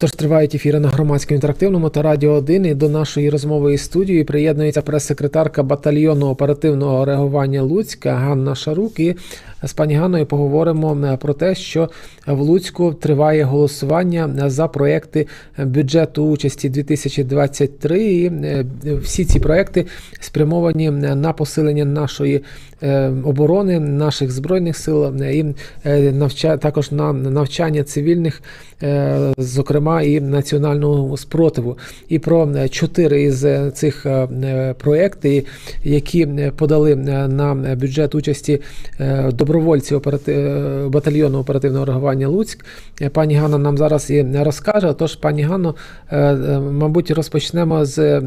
Тож тривають ефіри на громадському інтерактивному та радіо 1. І до нашої розмової студії приєднується прес-секретарка батальйону оперативного реагування Луцька Ганна Шарук. І з пані Ганною поговоримо е, про те, що в Луцьку триває голосування за проекти бюджету участі 2023. І е, всі ці проекти спрямовані на посилення нашої е, оборони, наших збройних сил і е, навча також на навчання цивільних, е, зокрема і національного спротиву. І про е, чотири із е, цих е, проєктів, які е, подали е, на бюджет участі е, добровольці операти... е, батальйону оперативного реагування Луцьк. Е, Пані Ганна нам зараз і розкаже. Тож, пані Ганно, е, мабуть, розпочнемо з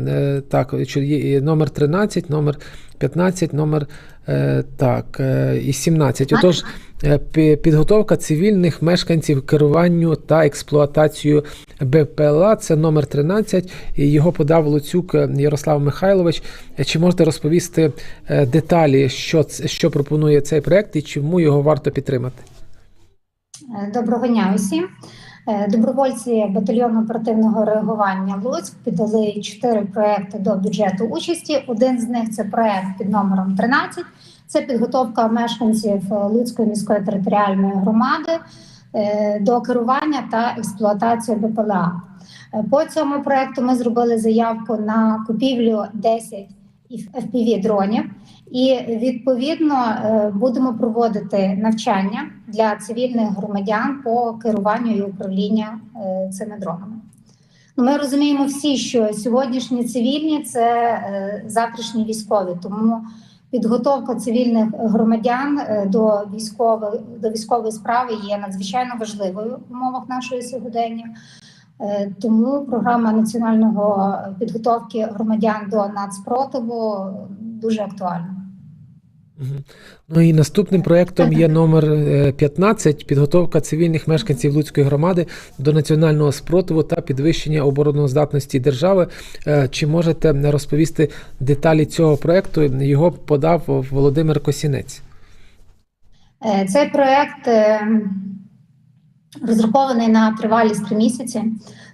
так, номер 13, номер 15, номер е, так, е, і 17. Отож, е, підготовка цивільних мешканців керуванню та експлуатацію БПЛА. Це номер 13. І його подав Луцюк Ярослав Михайлович. Чи можете розповісти деталі, що, що пропонує цей проект і чому його варто підтримати? Доброго дня усім. Е, Добровольці батальйону оперативного реагування Луцьк піддали чотири проекти до бюджету участі. Один з них це проект під номером 13. Це підготовка мешканців е, Луцької міської територіальної громади е, до керування та експлуатації БПЛА. По цьому проекту ми зробили заявку на купівлю 10 fpv дронів. І відповідно е, будемо проводити навчання для цивільних громадян по керуванню і управління е, цими дронами. Ну, Ми розуміємо всі, що сьогоднішні цивільні це е, завтрашні військові, тому підготовка цивільних громадян до військової до військової справи є надзвичайно важливою в умовах нашої сьогодення. Е, Тому програма національного підготовки громадян до нацпротиву дуже актуальна. Ну і наступним проєктом є номер е, 15 підготовка цивільних мешканців Луцької громади до національного спротиву та підвищення обороноздатності держави. Е, Чи можете розповісти деталі цього проєкту? Його подав Володимир Косінець. Е, Цей проект е, розрахований на тривалість три місяці.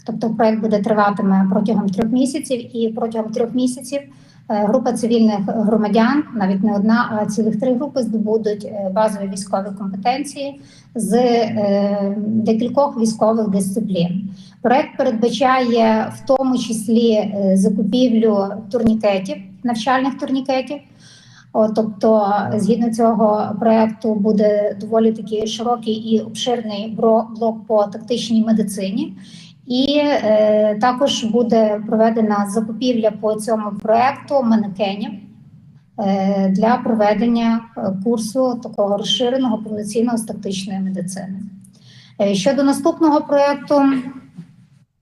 Тобто, проект буде триватиме протягом трьох місяців, і протягом трьох місяців е, група цивільних громадян, навіть не одна, а цілих три групи здобудуть е, базові військові компетенції з е, декількох військових дисциплін. Проект передбачає в тому числі закупівлю турнікетів, навчальних турнікетів. Тобто, згідно цього проекту, буде доволі такий широкий і обширний блок по тактичній медицині, і е, також буде проведена закупівля по цьому проекту манекенів е, для проведення е, курсу такого розширеного повноцінного з тактичної медицини. Е, щодо наступного проекту,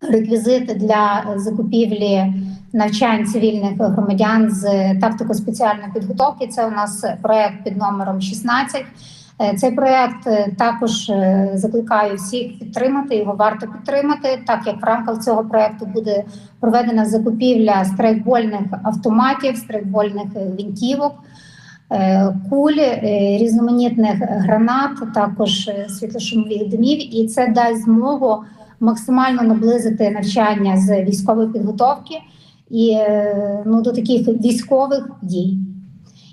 реквізити для закупівлі навчань цивільних громадян з тактико-спеціальної підготовки. Це у нас проект під номером 16. Е, Цей проект е, також е, закликаю всіх підтримати. Його варто підтримати, так як в рамках цього проекту буде проведена закупівля страйкбольних автоматів, страйкбольних гвинтівок. е, Куль, різноманітних гранат, також світлошумових димів, і це дасть змогу максимально наблизити навчання з військової підготовки і е, ну, до таких військових дій.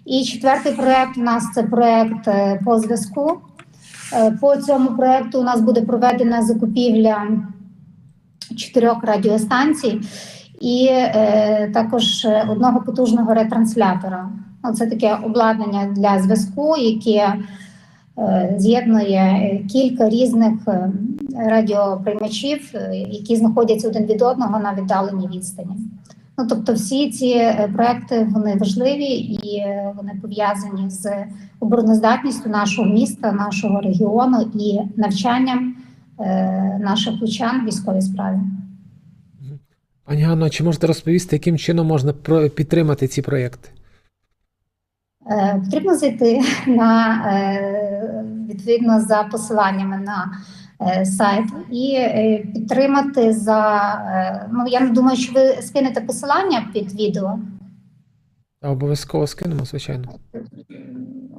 І четвертий проект у нас це проект е, по зв'язку. Е, По цьому проекту у нас буде проведена закупівля чотирьох радіостанцій і е, також одного потужного ретранслятора. Ну, Це таке обладнання для зв'язку, яке е, з'єднує кілька різних радіоприймачів, які знаходяться один від одного на віддаленій відстані. Ну, тобто, всі ці е, проекти вони важливі і е, вони пов'язані з обороноздатністю нашого міста, нашого регіону і навчанням е, наших лучан в військовій справі. Пані Ганно, чи можете розповісти, яким чином можна підтримати ці проєкти? Е, Потрібно зайти на відповідно за посиланнями на сайт і е, підтримати за е, ну я не думаю, що ви скинете посилання під відео. Обов'язково скинемо, звичайно.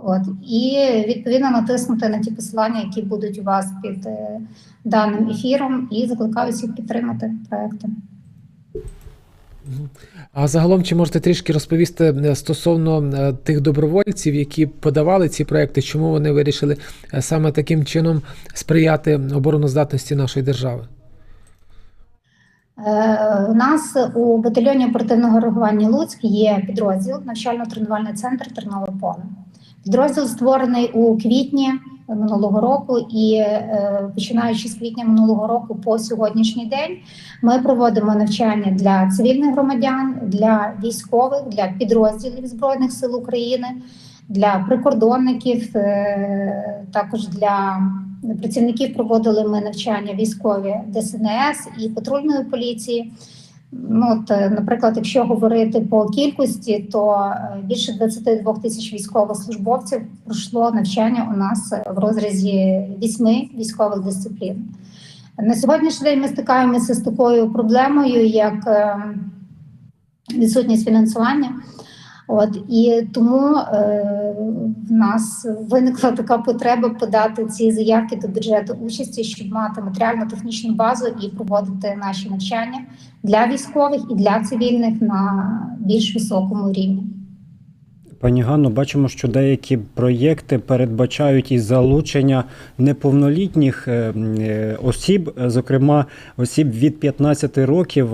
От і відповідно натиснути на ті посилання, які будуть у вас під е, даним ефіром, і закликаю всіх підтримати проекти. А загалом, чи можете трішки розповісти е, стосовно е, тих добровольців, які подавали ці проекти, чому вони вирішили е, саме таким чином сприяти обороноздатності нашої держави? У нас у батальйоні оперативного реагування Луцьк є підрозділ навчально-тренувальний центр Тернове поле. Підрозділ створений у квітні минулого року, і е, починаючи з квітня минулого року по сьогоднішній день, ми проводимо навчання для цивільних громадян, для військових, для підрозділів збройних сил України, для прикордонників, е, також для працівників проводили ми навчання військові ДСНС і патрульної поліції. Ну, от, е, наприклад, якщо говорити по кількості, то е, більше 22 тисяч військовослужбовців пройшло навчання у нас е, в розрізі вісьми військових дисциплін. На сьогоднішній день ми стикаємося з такою проблемою, як е, відсутність фінансування. От і тому е, в нас виникла така потреба подати ці заявки до бюджету участі, щоб мати матеріально-технічну базу і проводити наші навчання для військових і для цивільних на більш високому рівні. Пані Ганно, бачимо, що деякі проєкти передбачають і залучення неповнолітніх е, е, осіб, е, зокрема осіб від 15 років.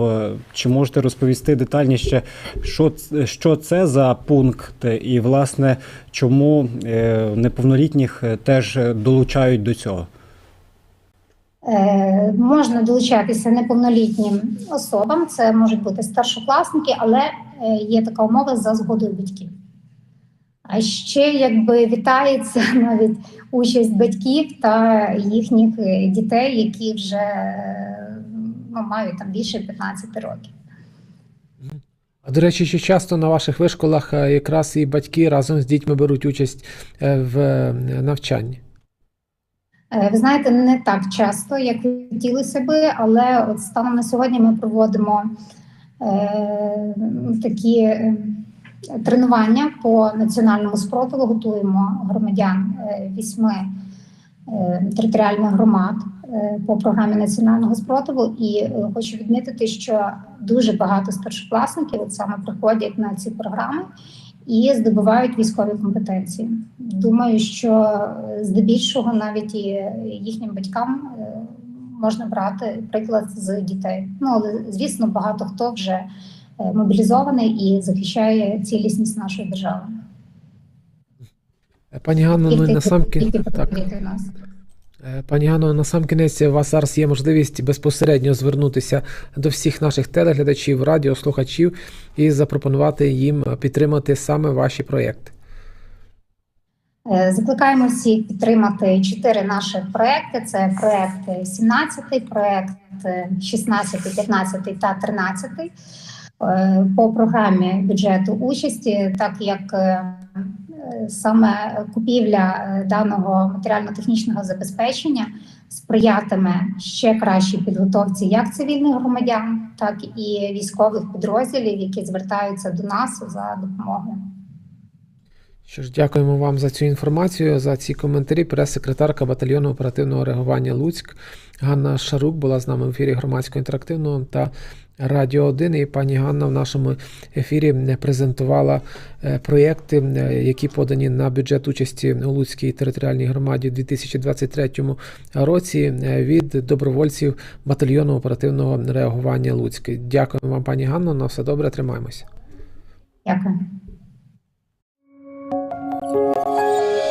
Чи можете розповісти детальніше, що, що це за пункт, і власне чому неповнолітніх теж долучають до цього? Можна долучатися неповнолітнім особам, це можуть бути старшокласники, але є така умова за згодою батьків. А ще якби вітається навіть участь батьків та їхніх е, дітей, які вже ну, мають там більше 15 років. А до речі, чи часто на ваших вишколах е, якраз і батьки разом з дітьми беруть участь е, в навчанні? Ви знаєте, не так часто, як хотілося би, але от станом на сьогодні ми проводимо е, такі е, тренування по національному спротиву, готуємо громадян е, вісьми е, територіальних громад е, по програмі національного спротиву. І хочу відмітити, що дуже багато старшокласників от саме приходять на ці програми і здобувають військові компетенції. Думаю, що здебільшого навіть і їхнім батькам можна брати приклад з дітей. Ну але звісно, багато хто вже мобілізований і захищає цілісність нашої держави. Е, Пані Ганно, ну на сам. Е, Пані Ганно, на сам кінець у вас зараз є можливість безпосередньо звернутися до всіх наших телеглядачів, радіослухачів і запропонувати їм підтримати саме ваші проєкти. Е, Закликаємо всіх підтримати чотири наших проекти: це проект 17, проект 16, 15 та 13 е, по програмі бюджету участі, так як е, е, саме купівля е, даного матеріально-технічного забезпечення сприятиме ще кращій підготовці як цивільних громадян, так і військових підрозділів, які звертаються до нас за допомогою. Що ж, дякуємо вам за цю інформацію, за ці коментарі. Прес-секретарка батальйону оперативного реагування Луцьк Ганна Шарук була з нами в ефірі громадського інтерактивного та Радіо 1. І пані Ганна в нашому ефірі е, презентувала е, проєкти, е, які подані на бюджет участі у Луцькій територіальній громаді у 2023 році від добровольців батальйону оперативного реагування Луцьк. Дякуємо вам, пані Ганно. На все добре, тримаємося. Дякую.